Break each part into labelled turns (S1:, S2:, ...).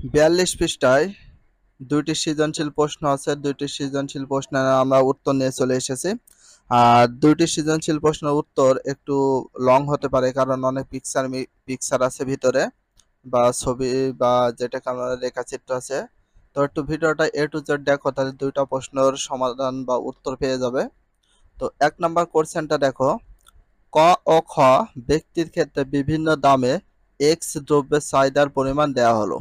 S1: বিয়াল্লিশ পৃষ্ঠায় দুইটি সৃজনশীল প্রশ্ন আছে, দুইটি সৃজনশীল প্রশ্নের আমরা উত্তর নিয়ে চলে এসেছি। আর দুইটি সৃজনশীল প্রশ্নের উত্তর একটু লং হতে পারে, কারণ অনেক পিকচার পিকচার আছে ভিতরে বা ছবি বা যেটাকে আমরা রেখাচিত্র আছে। তো একটু ভিডিওটা এ টু জেড দেখো, তাহলে দুইটা প্রশ্নের সমাধান বা উত্তর পেয়ে যাবে। তো এক নম্বর কোশ্চেনটা দেখো। ক ও খ ব্যক্তির ক্ষেত্রে বিভিন্ন দামে এক্স দ্রব্যের চাহিদার পরিমাণ দেওয়া হলো।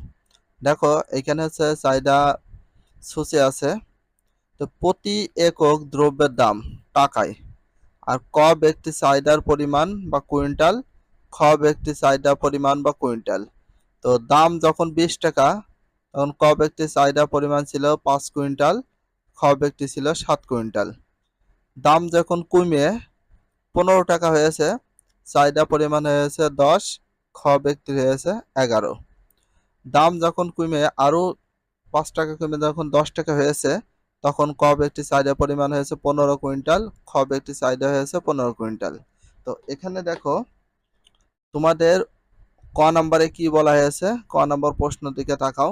S1: দেখো, এখানে হচ্ছে চাহিদা সূচি আছে। তো প্রতি একক দ্রব্যের দাম টাকায়। আর ক ব্যক্তি চাহিদার পরিমাণ বা কুইন্টাল, খ ব্যক্তি চাহিদা পরিমাণ বা কুইন্টাল। তো দাম যখন বিশ টাকা, তখন ক ব্যক্তি চাহিদা পরিমাণ ছিল পাঁচ কুইন্টাল, খ ব্যক্তি ছিল সাত কুইন্টাল। দাম যখন কমে, পনেরো টাকা হয়েছে চাহিদা পরিমাণ হয়েছে দশ, খ ব্যক্তির হয়েছে এগারো। দাম যখন কমে আরও পাঁচ টাকা কমে যখন দশ টাকা হয়েছে, তখন ক ব্যক্তি চাহিদা পরিমাণ হয়েছে পনেরো কুইন্টাল খ ব্যক্তি চাহিদা হয়েছে পনেরো কুইন্টাল। তো এখানে দেখো, তোমাদের ক নাম্বারে কি বলা হয়েছে? ক নাম্বার প্রশ্ন দিকে তাকাও।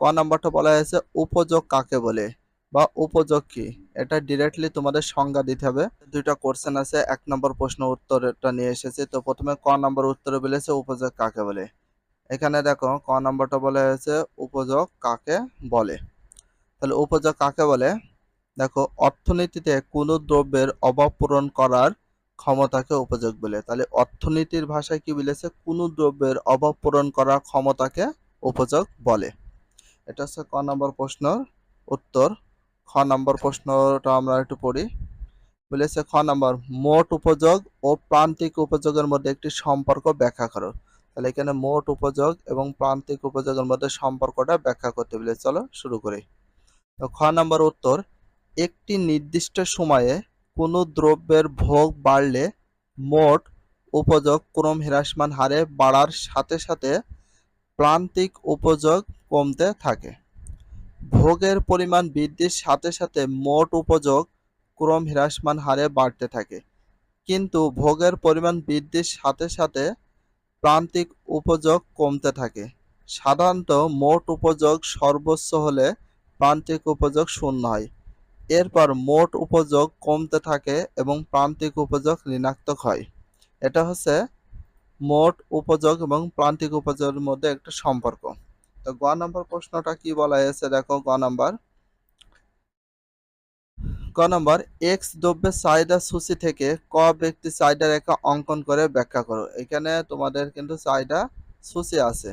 S1: ক নাম্বারটা বলা হয়েছে উপযোগ কাকে বলে বা উপযোগ কি? এটা ডিরেক্টলি তোমাদের সংজ্ঞা দিতে হবে। দুইটা কোশ্চেন আছে, এক নম্বর প্রশ্ন উত্তরটা নিয়ে এসেছে। তো প্রথমে ক নাম্বার উত্তরে বলেছে উপযোগ কাকে বলে? এখানে দেখো ক নম্বরটা বলা হয়েছে উপযোগ কাকে বলে। তাহলে উপযোগ কাকে বলে? দেখো, অর্থনীতিতে কোনো দ্রব্যের অভাব পূরণ করার ক্ষমতাকে উপযোগ বলে। তাহলে অর্থনীতির ভাষায় কি বলেছে? কোনো দ্রব্যের অভাব পূরণ করার ক্ষমতাকে উপযোগ বলে। এটা হচ্ছে ক নম্বর প্রশ্নের উত্তর। খ নম্বর প্রশ্নটা আমরা একটু পড়ি। বলেছে খ নম্বর, মোট উপযোগ ও প্রান্তিক উপযোগের মধ্যে একটি সম্পর্ক ব্যাখ্যা করো। তাহলে এখানে মোট উপযোগ এবং প্রান্তিক উপযোগের মধ্যে সম্পর্কটা ব্যাখ্যা করতে বলে চলো শুরু করি। তো খ নম্বর উত্তর, একটি নির্দিষ্ট সময়ে কোনো দ্রব্যের ভোগ বাড়লে মোট উপযোগ ক্রম হ্রাসমান হারে বাড়ার সাথে সাথে প্রান্তিক উপযোগ কমতে থাকে। ভোগের পরিমাণ বৃদ্ধির সাথে সাথে মোট উপযোগ ক্রম হ্রাসমান হারে বাড়তে থাকে। কিন্তু ভোগের পরিমাণ বৃদ্ধির সাথে সাথে প্রান্তিক উপযোগ কমতে থাকে। সাধারণত মোট উপযোগ সর্বোচ্চ হলে প্রান্তিক উপযোগ শূন্য হয়। এরপর মোট উপযোগ কমতে থাকে এবং প্রান্তিক উপযোগ ঋণাত্মক হয়। এটা হচ্ছে মোট উপযোগ এবং প্রান্তিক উপযোগের মধ্যে একটা সম্পর্ক। তো গ নম্বর প্রশ্নটা কি বলা হয়েছে? দেখো গ নম্বর। ক নম্বর এক্স দ্রব্যের চাহিদা সূচি থেকে ক ব্যক্তি চাহিদা রেখা অঙ্কন করে ব্যাখ্যা করো। এখানে তোমাদের কিন্তু চাহিদা সূচি আছে।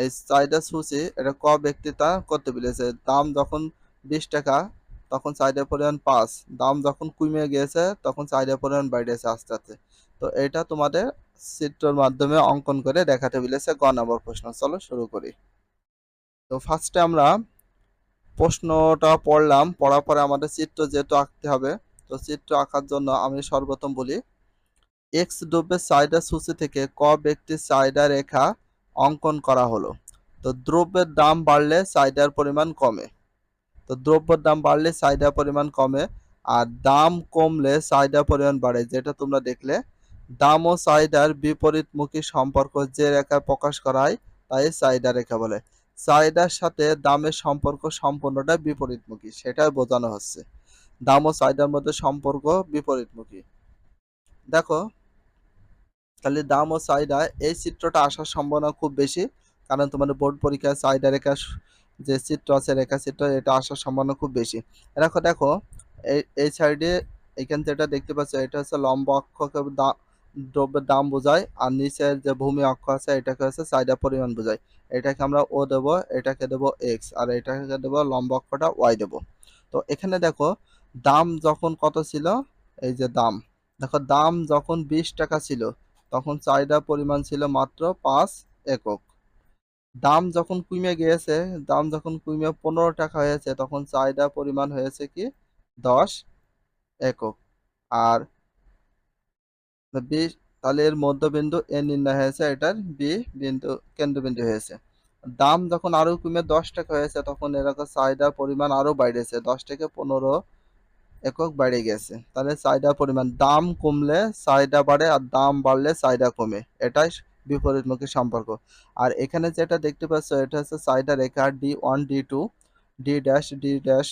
S1: এই চাহিদা সূচি, এটা ক ব্যক্তি তা করতে বলেছে দাম যখন বিশ টাকা, তখন চাহিদা পরিমাণ পাঁচ। দাম যখন কমে গিয়েছে, তখন চাহিদা পরিমাণ বেড়েছে আস্তে আস্তে। তো এটা তোমাদের চিত্রর মাধ্যমে অঙ্কন করে দেখাতে বলেছে গ নম্বর প্রশ্ন। চলো শুরু করি। তো ফার্স্টে আমরা প্রশ্নটা পড়লাম, পড়ার পরে আমাদের চিত্র যেহেতু আঁকতে হবে, তো চিত্র আঁকার জন্য আমি সর্বপ্রথম বলি এক্স দ্রব্যের চাহিদা সূচি থেকে ক ব্যক্তির চাহিদা রেখা অঙ্কন করা হলো। তো দ্রব্যের দাম বাড়লে চাহিদার পরিমাণ কমে। তো দ্রব্যের দাম বাড়লে চাহিদার পরিমাণ কমে, আর দাম কমলে চাহিদার পরিমাণ বাড়ে, যেটা তোমরা দেখলে। দাম ও চাহিদার বিপরীতমুখী সম্পর্ক যে রেখায় প্রকাশ করা হয় তাই চাহিদা রেখা বলে। চাহিদার সাথে দামের সম্পর্ক সম্পূর্ণটা বিপরীতমুখী, সেটাই বোঝানো হচ্ছে। দাম ও চাহিদার মধ্যে সম্পর্ক বিপরীতমুখী। দেখো, তাহলে দাম ও চাহিদা, এই চিত্রটা আসার সম্ভাবনা খুব বেশি, কারণ তোমাদের বোর্ড পরীক্ষায় চাহিদা রেখা যে চিত্র আছে রেখা চিত্র, এটা আসার সম্ভাবনা খুব বেশি। দেখো দেখো, এই এই সাইডে এখান থেকে দেখতে পাচ্ছ, এটা হচ্ছে লম্বা অক্ষকে দ্রব্যের দাম বোঝায় আর নিচের যে ভূমি অক্ষ আছে, এটাকে হচ্ছে চাহিদা পরিমাণ বোঝায়। এটাকে আমরা ও দেব, এটাকে দেব এক্স আর এটাকে দেব লম্বা অক্ষটা ওয়াই দেব। তো এখানে দেখো, দাম যখন কত ছিল? এই যে দাম। দেখো, দাম যখন বিশ টাকা ছিল, তখন চাহিদা পরিমাণ ছিল মাত্র পাঁচ একক। দাম যখন কমে গিয়েছে, দাম যখন কমে পনেরো টাকা হয়েছে, তখন চাহিদা পরিমাণ হয়েছে কি? দশ একক। আর বি তাহলে এর মধ্যবিন্দু এ নির্ণয় হয়েছে, এটার বি বিন্দু কেন্দ্রবিন্দু হয়েছে। দাম যখন আরও কমে দশ টাকা হয়েছে, তখন এরকম চাহিদার পরিমাণ আরও বাইরেছে দশ থেকে পনেরো একক বেড়ে গেছে। তাহলে চাহিদা পরিমাণ, দাম কমলে চাহিদা বাড়ে আর দাম বাড়লে চাহিদা কমে, এটাই বিপরীতমুখী সম্পর্ক। আর এখানে যেটা দেখতে পাচ্ছ, এটা হচ্ছে চাহিদা রেখা D one D two D dash D dash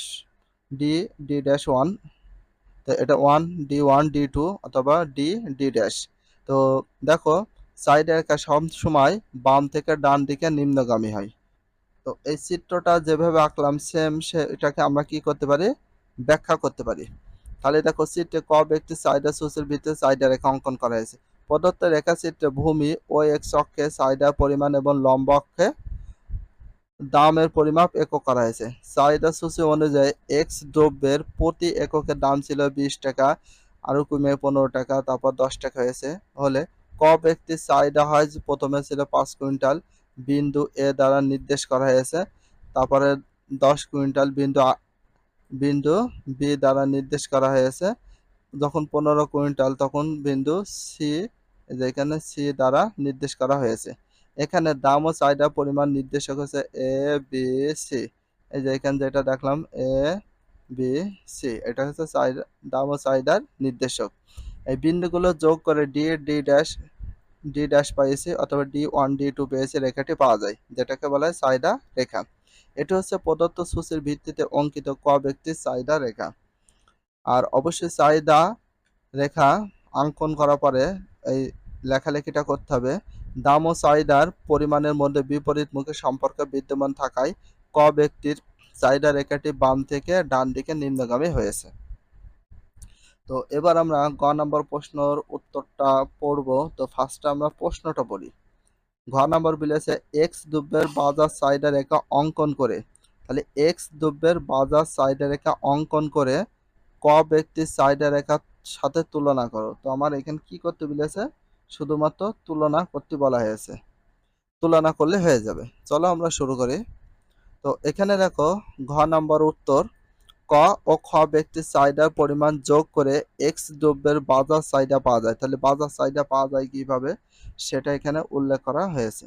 S1: D D dash one তো এটা one D one D two অথবা ডি ডি ড্যাশ তো দেখো সাইডে রেখা সব সময় বাম থেকে ডান দিকে নিম্নগামী হয়। তো এই চিত্রটা যেভাবে আঁকলাম সেম সে এটাকে আমরা কি করতে পারি? ব্যাখ্যা করতে পারি। তাহলে দেখো, চিত্রে ক ব্যক্তি সাইডা সুসের ভিতরে সাইডা রেখা অঙ্কন করা হয়েছে। প্রদত্ত রেখাচিত্রে ভূমি ও এক্স অক্ষে চাহিদা পরিমাণ এবং লম্ব অক্ষে দামের পরিমাপ একক করা হয়েছে। চাহিদা সূচি অনুযায়ী এক্স দ্রব্যের প্রতি এককের দাম ছিল বিশ টাকা আরও কমে পনেরো টাকা, তারপর দশ টাকা হয়েছে। হলে ক ব্যক্তির চাহিদা হয় প্রথমে ছিল পাঁচ কুইন্টাল বিন্দু এ দ্বারা নির্দেশ করা হয়েছে। তারপরে দশ কুইন্টাল বিন্দু বিন্দু বি দ্বারা নির্দেশ করা হয়েছে। যখন পনেরো কুইন্টাল, তখন বিন্দু সি যে এখানে সি দ্বারা নির্দেশ করা হয়েছে। এখানে দাম ও চাহিদা পরিমাণ নির্দেশক হচ্ছে এ বি সি এই যে এখানে যেটা দেখলাম এ বি সি এটা হচ্ছে চাহিদা, দাম ও চাহিদার নির্দেশক। এই বিন্দুগুলো যোগ করে D D dash D dash পাইছি অথবা ডি ওয়ান ডি টু পেয়েছি, রেখাটি পাওয়া যায়, যেটাকে বলা হয় চাহিদা রেখা। এটি হচ্ছে প্রদত্ত সূচির ভিত্তিতে অঙ্কিত ক ব্যক্তির চাহিদা রেখা। আর অবশ্যই চাহিদা রেখা অঙ্কন করার পরে এই লেখালেখিটা করতে হবে। দাম ও চাহিদার পরিমাণের মধ্যে বিপরীত বিপরীতমুখী সম্পর্ক বিদ্যমান থাকায় ক ব্যক্তির চাহিদা রেখাটি বাম থেকে ডান দিকে নিম্নগামী হয়েছে। তো এবার আমরা গ নম্বর প্রশ্নর উত্তরটা পড়ব। তো ফার্স্টে আমরা প্রশ্নটা পড়ি। ঘ নম্বর বিলেছে এক্স দ্রব্যের বাজার চাহিদা রেখা অঙ্কন করে। তাহলে এক্স দ্রব্যের বাজার চাহিদা রেখা অঙ্কন করে ক ব্যক্তির চাহিদা রেখার সাথে তুলনা করো। তো আমার এখানে কি করতে বলেছে? শুধুমাত্র তুলনা করতে বলা হয়েছে। তুলনা করলে হয়ে যাবে। চলো আমরা শুরু করি। তো এখানে দেখো, ঘ নম্বর উত্তর, ক ও খ ব্যক্তির চাহিদার পরিমাণ যোগ করে এক্স দ্রব্যের বাজার চাহিদা পাওয়া যায়। তাহলে বাজার চাহিদা পাওয়া যায় কীভাবে? সেটা এখানে উল্লেখ করা হয়েছে।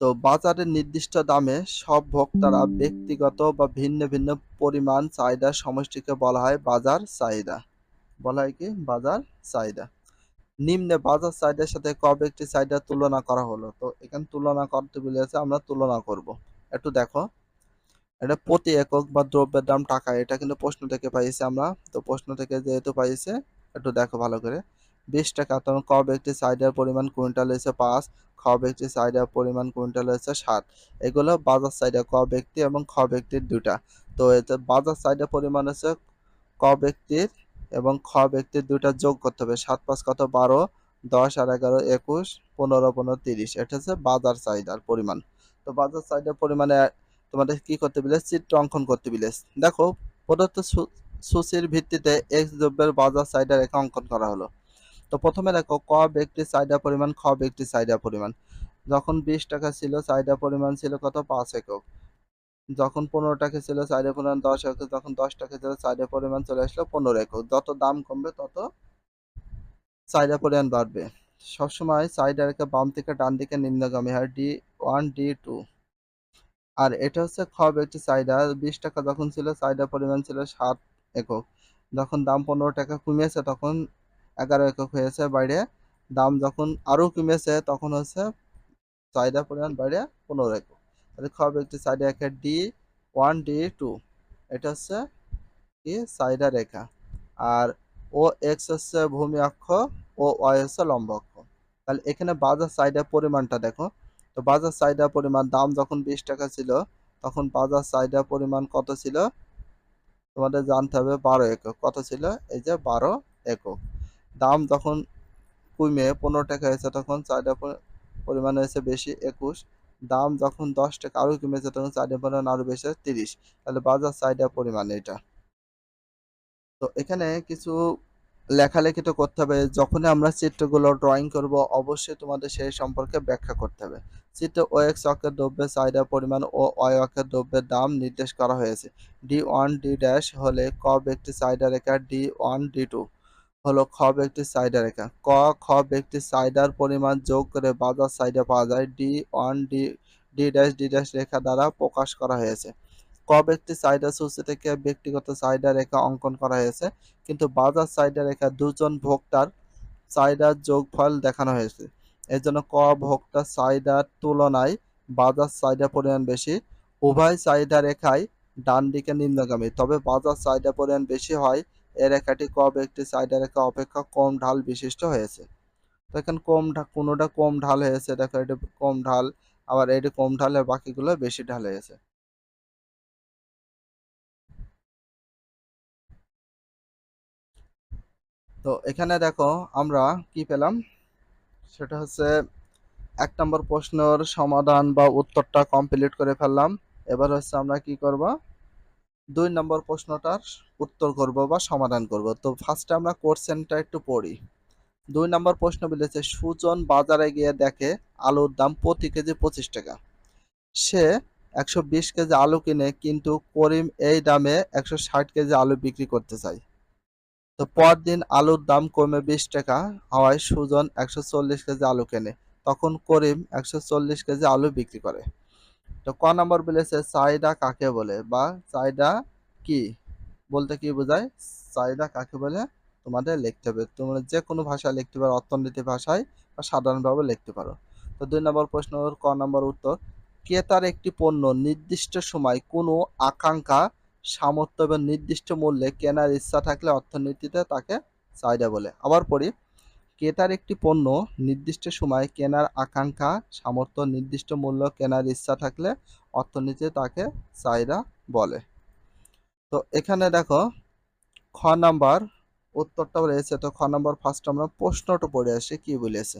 S1: তো বাজারের নির্দিষ্ট দামে সব ভোক্তারা ব্যক্তিগত বা ভিন্ন ভিন্ন পরিমাণ চাহিদার সমষ্টিকে বলা হয় বাজার চাহিদা। বলা হয় কি বাজার চাহিদা। নিম্নে বাজার চাহিদার সাথে ক একটি চাহিদা তুলনা করা হলো? তো এখানে তুলনা করতে বলেছে আমরা তুলনা করব। একটু দেখো। এটা প্রতি একক বা দ্রব্যের দাম টাকা, এটা কিন্তু প্রশ্ন থেকে পাইছি আমরা। তো প্রশ্ন থেকে যেহেতু পাইছে, একটু দেখো ভালো করে। বিশ টাকা তখন ক ব্যক্তি চাহিদার পরিমাণ কুইন্টাল হয়েছে পাঁচ খ ব্যক্তি চাহিদার পরিমাণ কুইন্টাল হয়েছে সাত। এগুলো বাজার চাহিদা ক ব্যক্তি এবং খ ব্যক্তির দুটা তো এতে বাজার চাহিদা পরিমাণ হচ্ছে ক ব্যক্তির এবং খ ব্যক্তির দুটা যোগ করতে হবে। সাত পাঁচ কত? বারো, দশ আর এগারো, একুশ, পনেরো পনেরো, তিরিশ। এটা হচ্ছে বাজার চাহিদার পরিমাণ। তো বাজার চাহিদার পরিমাণে তোমাদের কি করতে বিলেস চিত্র অঙ্কন করতে বিলেস দেখো, প্রদত্ত সূচির ভিত্তিতে এক্স দ্রব্যের বাজার চাহিদা রেখা অঙ্কন করা হলো। তো প্রথমে দেখো, ক ব্যক্তির চাহিদা পরিমাণ, খ ব্যক্তির চাহিদা পরিমাণ। যখন বিশ টাকা ছিল চাহিদা পরিমাণ ছিল কত? পাঁচ একক। যখন পনেরো টাকা ছিল চাহিদা পরিমাণ দশ একক যখন দশ টাকা ছিল চাহিদা পরিমাণ চলে আসলো পনেরো একক। যত দাম কমবে তত চাহিদা পরিমাণ বাড়বে। সবসময় চাহিদা রেখা বাম থেকে ডান দিকে নিম্নগামী হয় ডি ওয়ান ডি টু আর এটা হচ্ছে খব একটি চাহিদা। বিশ টাকা যখন ছিল চাহিদা পরিমাণ ছিল সাত একক। যখন দাম পনেরো টাকা কমিয়েছে তখন এগারো একক হয়েছে বাইরে। দাম যখন আরও কমেছে তখন হচ্ছে চাহিদা পরিমাণ বাইরে পনেরো একক। তাহলে খ ব্যক্তি চাহিদা রেখা ডি ওয়ান ডি টু এটা হচ্ছে কি? চাহিদা রেখা। আর ও এক্স হচ্ছে ভূমি অক্ষ ও ওয়াই হচ্ছে লম্ব অক্ষ। তাহলে এখানে বাজার চাহিদা পরিমাণটা দেখো। তো বাজার চাহিদা পরিমাণ দাম যখন বিশ টাকা ছিল, তখন বাজার চাহিদা পরিমাণ কত ছিল? তোমাদের জানতে হবে বারো একক। কত ছিল? এই যে বারো একক। দাম যখন কমে পনেরো টাকা হয়েছে, তখন চাহিদা পরিমাণ হয়েছে বেশি একুশ। দাম যখন দশ টাকা আরও কমেছে তখন চাহিদা পরিমাণ আরও বেশি তিরিশ। তাহলে বাজার চাহিদা পরিমাণ এটা। তো এখানে কিছু লেখালেখি তো করতে হবে। যখন আমরা চিত্রগুলো ড্রয়িং করব, অবশ্যই তোমাদের সেই সম্পর্কে ব্যাখ্যা করতে হবে। চিত্র ও এক্স অক্ষের দ্রব্যের চাহিদা পরিমাণ ও ওয়াই অক্ষের দ্রব্যের দাম নির্দেশ করা হয়েছে। ডি ওয়ান ডি ড্যাশ হলে ক ব্যক্তি চাহিদা রেখা ডি ওয়ান ডি টু হলো খ ব্যক্তির চাহিদা রেখা। ক, খ ব্যক্তির চাহিদার পরিমাণ যোগ করে বাজার চাহিদা পাওয়া যায়। D one, D D dash D dash রেখা দ্বারা প্রকাশ করা হয়েছে। ক ব্যক্তির চাহিদা সূচি থেকে ব্যক্তিগত চাহিদা রেখা অঙ্কন করা হয়েছে। কিন্তু বাজার চাহিদা রেখা দুজন ভোক্তার চাহিদার যোগফল দেখানো হয়েছে। এর জন্য ক ভোক্তা চাহিদার তুলনায় বাজার চাহিদা পরিমাণ বেশি। উভয় চাহিদা রেখায় ডান দিকে নিম্নগামী। তবে বাজার চাহিদা পরিমাণ বেশি হয় এ রেখাটি ক ব্যক্তি চাহিদা রেখা অপেক্ষা কম ঢাল বিশিষ্ট হয়েছে? তো এখানে কম কোনোটা কম ঢাল হয়েছে, দেখো এটা কম ঢাল, আবার এটি কম ঢাল, আর বাকিগুলো বেশি ঢাল হয়েছে। তো এখানে দেখো আমরা কি পেলাম? সেটা হচ্ছে এক নম্বর প্রশ্নের সমাধান বা উত্তরটা কমপ্লিট করে ফেললাম। এবার হচ্ছে আমরা কি করব? দুই নম্বর প্রশ্নটার উত্তর করব বা সমাধান করব। তো ফার্স্টে আমরা কোশ্চেনটা একটু পড়ি। দুই নম্বর প্রশ্ন বলেছে, সুজন বাজারে গিয়ে দেখে আলুর দাম প্রতি কেজি পঁচিশ টাকা। সে একশো বিশ কেজি আলু কিনে কিন্তু করিম এই দামে একশো ষাট কেজি আলু বিক্রি করতে চায়। তো পরদিন আলুর দাম কমে বিশ টাকা হওয়ায় সুজন একশো চল্লিশ কেজি আলু কেনে। তখন করিম একশো চল্লিশ কেজি আলু বিক্রি করে। তো ক নম্বর বলেছে চাহিদা কাকে বলে? বা চাহিদা কি? বলতে কি বোঝায়? চাহিদা কাকে বলে? তোমাদের লিখতে হবে। তোমরা যে কোনো ভাষায় লিখতে পারো, অর্থনীতি ভাষায় বা সাধারণভাবে লিখতে পারো। তো দুই নম্বর প্রশ্ন ক নম্বর উত্তর? ক্রেতার একটি পণ্য নির্দিষ্ট সময় কোনো আকাঙ্ক্ষা, সামর্থ্য এবং নির্দিষ্ট মূল্যে কেনার ইচ্ছা থাকলে অর্থনীতিতে তাকে চাহিদা বলে? আবার পড়ি। ক্রেতার একটি পণ্য নির্দিষ্ট সময় কেনার আকাঙ্ক্ষা, সামর্থ্য, নির্দিষ্ট মূল্য কেনার ইচ্ছা থাকলে অর্থনীতি তাকে চাহিদা বলে। তো এখানে দেখো, খ নাম্বার উত্তরটা রয়েছে। তো খ নাম্বার ফার্স্ট আমরা প্রশ্নটা পড়ে আসি, কি বলেছে?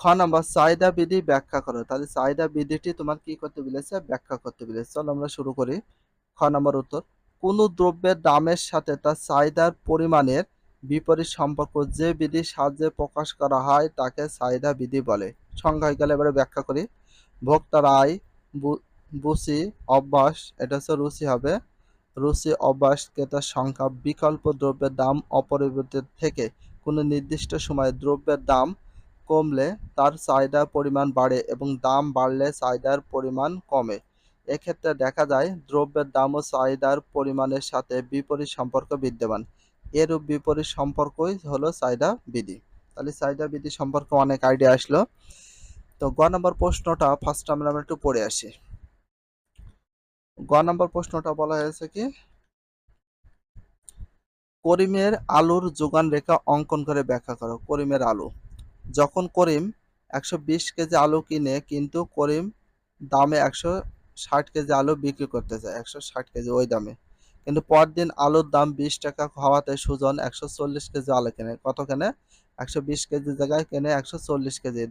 S1: খ নাম্বার, চাহিদা বিধি ব্যাখ্যা করো। তাহলে চাহিদা বিধিটি তোমার কি করতে বলেছে? ব্যাখ্যা করতে বলেছে। চলো আমরা শুরু করি। খ নাম্বার উত্তর, কোনো দ্রব্যের দামের সাথে তার চাহিদার পরিমাণের বিপরীত সম্পর্ক যে বিধির সাহায্যে প্রকাশ করা হয়, তাকে চাহিদা বিধি বলে। হয়ে গেলে এবারে ব্যাখ্যা করি। ভোক্তার আয় বুসি অভ্যাস এটা হচ্ছে রুচি হবে। রুচি অভ্যাস ক্রেতার সংখ্যা, বিকল্প দ্রব্যের দাম অপরিবর্তিত থেকে কোনো নির্দিষ্ট সময়ে দ্রব্যের দাম কমলে তার চাহিদার পরিমাণ বাড়ে এবং দাম বাড়লে চাহিদার পরিমাণ কমে। এক্ষেত্রে দেখা যায়, দ্রব্যের দাম ও চাহিদার পরিমাণের সাথে বিপরীত সম্পর্ক বিদ্যমান। এরূপ বিপরীত সম্পর্কই হলো চাহিদা বিধি। তাহলে চাহিদা বিধি সম্পর্কে অনেক আইডিয়া আসলো। তো গ নম্বর প্রশ্নটা ফার্স্ট আমরা একটু পড়ে আসি। গ নম্বর প্রশ্নটা বলা হয়েছে কি? করিমের আলুর যোগান রেখা অঙ্কন করে ব্যাখ্যা করো, করিমের আলু। যখন করিম একশো বিশ কেজি আলু কিনে, কিন্তু করিম দামে একশো ষাট কেজি আলু বিক্রি করতে চায়, একশো ষাট কেজি ওই দামে। কিন্তু পরদিন আলুর দাম বিশ টাকা হওয়াতে সুজন একশো চল্লিশ কেজি আলু কেনে। কত কেনে? একশো বিশ কেজি জায়গায় কেনে একশো চল্লিশ কেজি।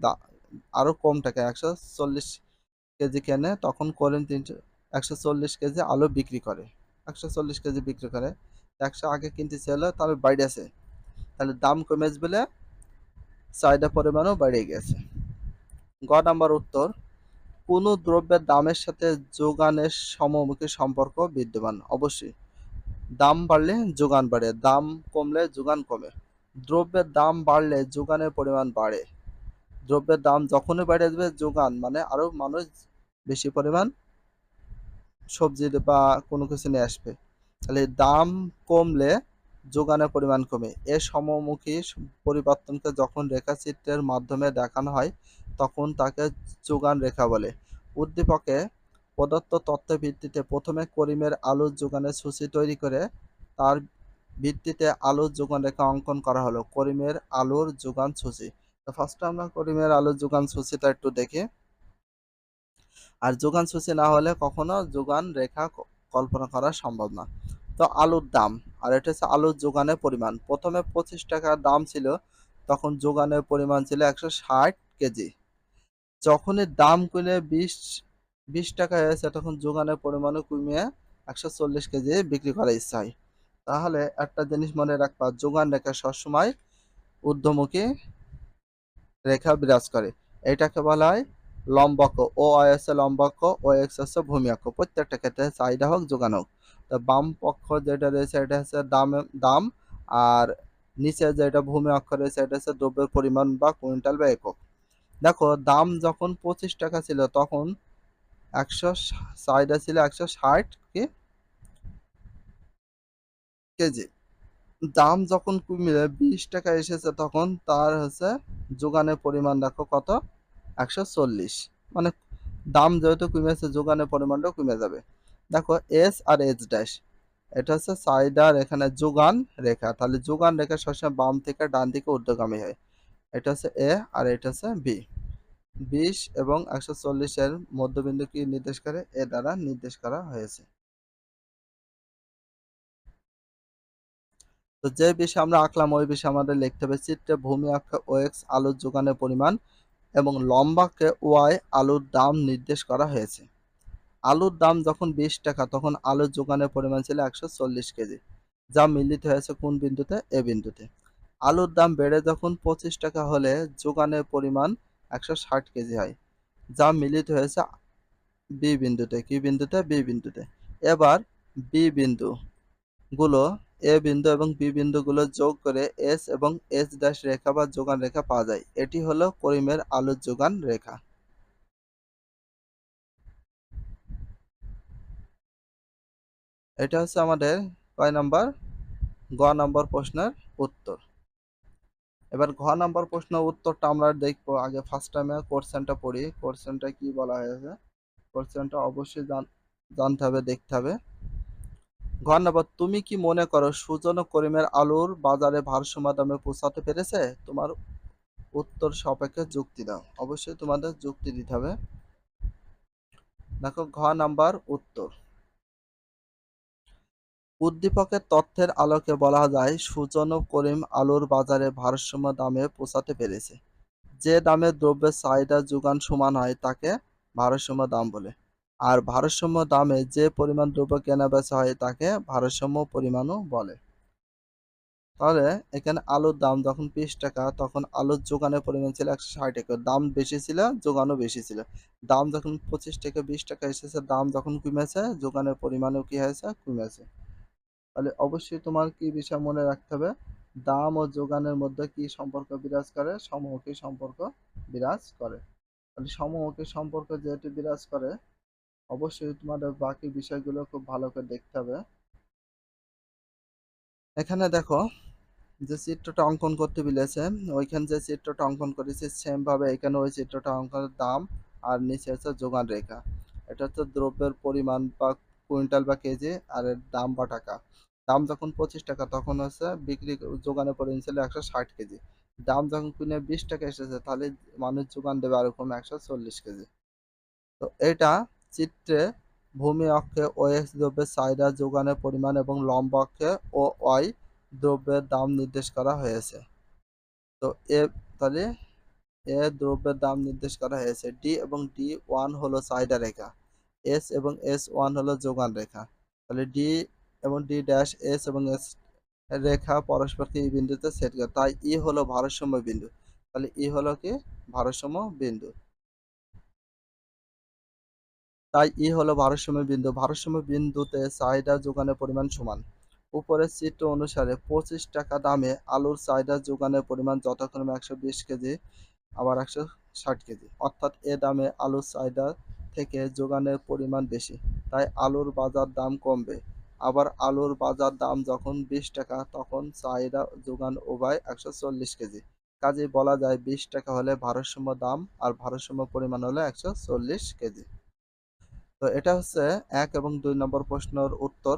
S1: আরও কম টাকা, একশো চল্লিশ কেজি কেনে, তখন করেন তিনশো, একশো চল্লিশ কেজি আলু বিক্রি করে। একশো চল্লিশ কেজি বিক্রি করে। একশো আগে কিনতে ছিল তাহলে বাইরে আছে। তাহলে দাম কমে বলে চাহিদা পরিমাণও বেড়ে গেছে। গ নাম্বার উত্তর, কোন দ্রব্যের দামের সাথে যোগানের সমমুখী সম্পর্ক বিদ্যমান। অবশ্যই দাম বাড়লে যোগান বাড়ে, দাম কমলে যোগান কমে। দ্রব্যের দাম বাড়লে যোগানের পরিমাণ বাড়ে। দ্রব্যের দাম যখনই বেড়ে যাবে, যোগান মানে আরও মানুষ বেশি পরিমাণ সবজি বা কোনো কিছু নিয়ে আসবে। তাহলে দাম কমলে যোগানের পরিমাণ কমে। এ সমমুখী পরিবর্তনকে যখন রেখাচিত্রের মাধ্যমে দেখানো হয়, তখন তাকে যোগান রেখা বলে। উদ্দীপকে প্রদত্ত তথ্যের ভিত্তিতে প্রথমে করিমের আলুর যোগানের সূচি তৈরি করে তার ভিত্তিতে আলুর যোগান রেখা অঙ্কন করা হলো, করিমের আলুর যোগান সূচি। তো ফার্স্টে আমরা করিমের আলুর যোগান সূচিটা একটু দেখি। আর যোগান সূচি না হলে কখনো যোগান রেখা কল্পনা করা সম্ভব না। তো আলুর দাম, আর এটা হচ্ছে আলুর যোগানের পরিমাণ। প্রথমে পঁচিশ টাকার দাম ছিল, তখন যোগানের পরিমাণ ছিল একশো ষাট কেজি। যখনই দাম কমে বিশ বিশ টাকা হয়েছে তখন যোগানের পরিমাণও কমিয়ে একশো চল্লিশ কেজি বিক্রি করার ইচ্ছা হয় তাহলে একটা জিনিস মনে রাখবা, যোগান রেখা সবসময় ঊর্ধ্বমুখী রেখা বিরাজ করে। এটাকে বলা হয় লম্বক ও আছে লম্বক ও এক্স হচ্ছে ভূমি অক্ষ প্রত্যেকটা ক্ষেত্রে চাহিদা হোক, যোগান হোক। তো বাম পক্ষ যেটা রয়েছে, এটা হচ্ছে দাম দাম, আর নিচে যেটা ভূমি অক্ষর রয়েছে, এটা হচ্ছে দ্রব্যের পরিমাণ বা কুইন্টাল বা একক। দেখো, দাম যখন পঁচিশ টাকা ছিল, তখন একশো চাহিদা ছিল একশো ষাট কি কেজি। দাম যখন কমে, বিশ টাকা এসেছে তখন তার হচ্ছে যোগানের পরিমাণ দেখো কত? একশো চল্লিশ। মানে দাম যেহেতু কমেছে, যোগানের পরিমাণটাও কমে যাবে। দেখো এস আর এইচ ড্যাশ এটা হচ্ছে সাইডার এখানে যোগান রেখা। তাহলে যোগান রেখা সবসময় বাম থেকে ডান দিকে ঊর্ধ্বগামী হয়। এটা হচ্ছে এ আর এটা হচ্ছে বি বিশ এবং একশো চল্লিশের মধ্যবিন্দু কি নির্দেশ করে? এ দ্বারা নির্দেশ করা হয়েছে। তো যে বিষয়ে আমরা আঁকলাম, ওই বিষয়ে আমাদের লিখতে হবে চিত্রে ভূমি অক্ষে ও এক্স আলুর যোগানের পরিমাণ এবং লম্বাকে ওয়াই আলুর দাম নির্দেশ করা হয়েছে। আলুর দাম যখন বিশ টাকা, তখন আলুর যোগানের পরিমাণ ছিল একশো চল্লিশ কেজি, যা মিলিত হয়েছে কোন বিন্দুতে? এ বিন্দুতে। আলুর দাম বেড়ে যখন পঁচিশ টাকা হলে যোগানের পরিমাণ একশো ষাট কেজি হয়। যা মিলিত হয়েছে বি বিন্দুতে। কি বিন্দুতে? বি বিন্দুতে। এবার বি বিন্দু গুলো এ বিন্দু এবং বি বিন্দুগুলো যোগ করে এস এবং এস ড্যাশ রেখা বা যোগান রেখা পাওয়া যায়। এটি হলো করিমের আলুর যোগান রেখা। এটা হচ্ছে আমাদের কয় নাম্বার? গ নাম্বার প্রশ্নের উত্তর। এবার ঘ নাম্বার প্রশ্ন উত্তরটা আমরা দেখব। আগে ফার্স্ট টাইমে কোশ্চেনটা পড়ি। কোশ্চেনটা কি বলা হয়েছে? কোশ্চেনটা অবশ্যই জানতে হবে, দেখতে হবে। ঘ নাম্বার, তুমি কি মনে করো সুজন করিমের আলুর বাজারে ভারসাম্য দামে পৌঁছাতে পেরেছে? তোমার উত্তর সাপেক্ষে যুক্তি দাও। অবশ্যই তোমাদের যুক্তি দিতে হবে। দেখো, ঘ নাম্বার উত্তর। উদ্দীপকের তথ্যের আলোকে বলা যায়, সুজন ও করিম আলুর বাজারে ভারসাম্য দামে পৌঁছাতে পেরেছে। যে দামে দ্রব্যের চাহিদা যোগান সমান হয়, তাকে ভারসাম্য দাম বলে। আর ভারসাম্য দামে যে পরিমাণ দ্রব্য কেনা বেচা হয়, তাকে ভারসাম্য পরিমাণও বলে। তাহলে এখানে আলুর দাম যখন বিশ টাকা, তখন আলুর যোগানের পরিমাণ ছিল একশো ষাট টাকা। দাম বেশি ছিল, যোগানও বেশি ছিল। দাম যখন পঁচিশ টাকা, বিশ টাকা এসেছে, দাম যখন কমেছে, যোগানের পরিমাণও কি হয়েছে? কমেছে। তাহলে অবশ্যই তোমার কি বিষয় মনে রাখতে হবে? দাম ও যোগানের মধ্যে কি সম্পর্ক বিরাজ করে? সমমুখী সম্পর্ক বিরাজ করে? তাহলে সমমুখী সম্পর্ক যেহেতু বিরাজ করে, অবশ্যই তোমাদের বাকি বিষয়গুলো খুব ভালো করে দেখতে হবে। এখানে দেখো যে চিত্রটা অঙ্কন করতে বিলেছে, ওইখানে যে চিত্রটা অঙ্কন করেছে সেম ভাবে এখানে ওই চিত্রটা অঙ্কনের দাম আর নিচে হচ্ছে যোগান রেখা। এটা হচ্ছে দ্রব্যের পরিমাণ বা কুইন্টাল বা কেজি আর এর দাম বা টাকা। দাম যখন পঁচিশ টাকা, তখন হচ্ছে বিক্রি যোগানে পরিমাণ ছিল একশো ষাট কেজি। দাম যখন কিনে বিশ টাকা এসেছে, তাহলে মানুষ যোগান দেবে আর কম একশো চল্লিশ কেজি। তো এটা চিত্রে ভূমি অক্ষে ও এক্স দ্রব্যের চাহিদা যোগানের পরিমাণ এবং লম্ব অক্ষে ও ওয়াই দ্রব্যের দাম নির্দেশ করা হয়েছে। তো এ, তাহলে এ দ্রব্যের দাম নির্দেশ করা হয়েছে। ডি এবং ডি ওয়ান হলো চাহিদা রেখা এস এবং এস ওয়ান হলো যোগান রেখা। তাহলে ডি এবং ডি ড্যাশ এস এবং এস রেখা পরস্পরকে এই বিন্দুতে সেট করে। তাই ই হলো ভারসাম্য বিন্দু। তাহলে ই হলো কি? ভারসাম্য বিন্দু। তাই ই হলো ভারসাম্য বিন্দু। ভারসাম্য বিন্দুতে চাহিদা যোগানের পরিমাণ সমান। উপরের চিত্র অনুসারে পঁচিশ টাকা দামে আলুর চাহিদা যোগানের পরিমাণ যথাক্রমে একশো বিশ কেজি, আবার একশো ষাট কেজি। অর্থাৎ এ দামে আলুর চাহিদা থেকে যোগানের পরিমাণ বেশি। তাই আলুর বাজার দাম কমবে। আবার আলুর বাজার দাম যখন বিশ টাকা, তখন চাহিদা যোগান উভয় একশো চল্লিশ কেজি। কাজে বলা যায় বিশ টাকা হলে ভারসাম্য দাম আর ভারসাম্য পরিমাণ হলে একশো চল্লিশ কেজি। তো এটা হচ্ছে এক এবং দুই নম্বর প্রশ্নের উত্তর।